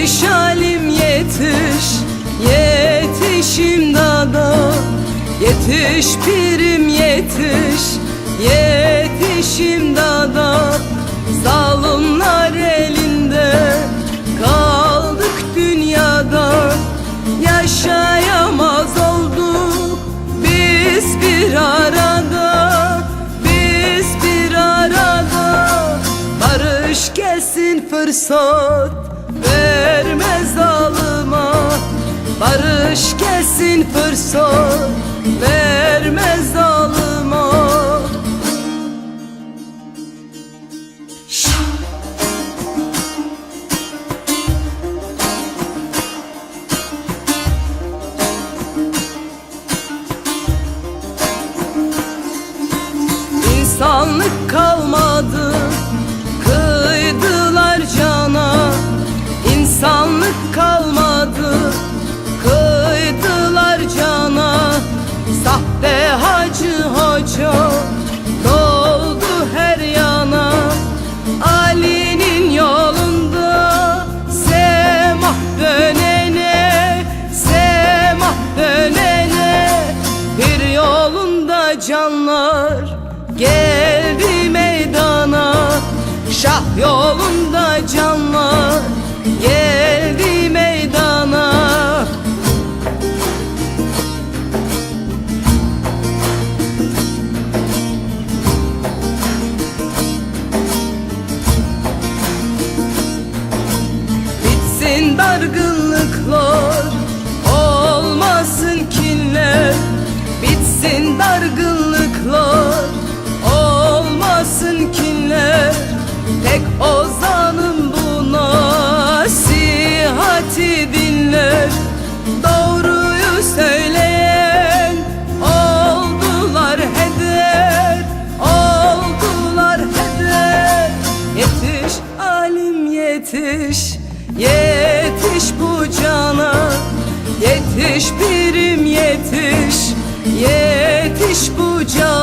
Yetiş halim yetiş Yetiş imdada. Yetiş pirim yetiş Yetiş imdada. Zalimler elinde Kaldık dünyada. Yaşayamaz olduk Biz bir arada. Biz bir arada. Barış gelsin fırsat. Gelsin fırsat Verme zalıma İnsanlık kalmadı canlar Geldi meydana. Şah yolunda canlar Geldi meydana. Bitsin dargınlıklar yetiş Yetiş bu cana. Yetiş birim yetiş Yetiş bu cana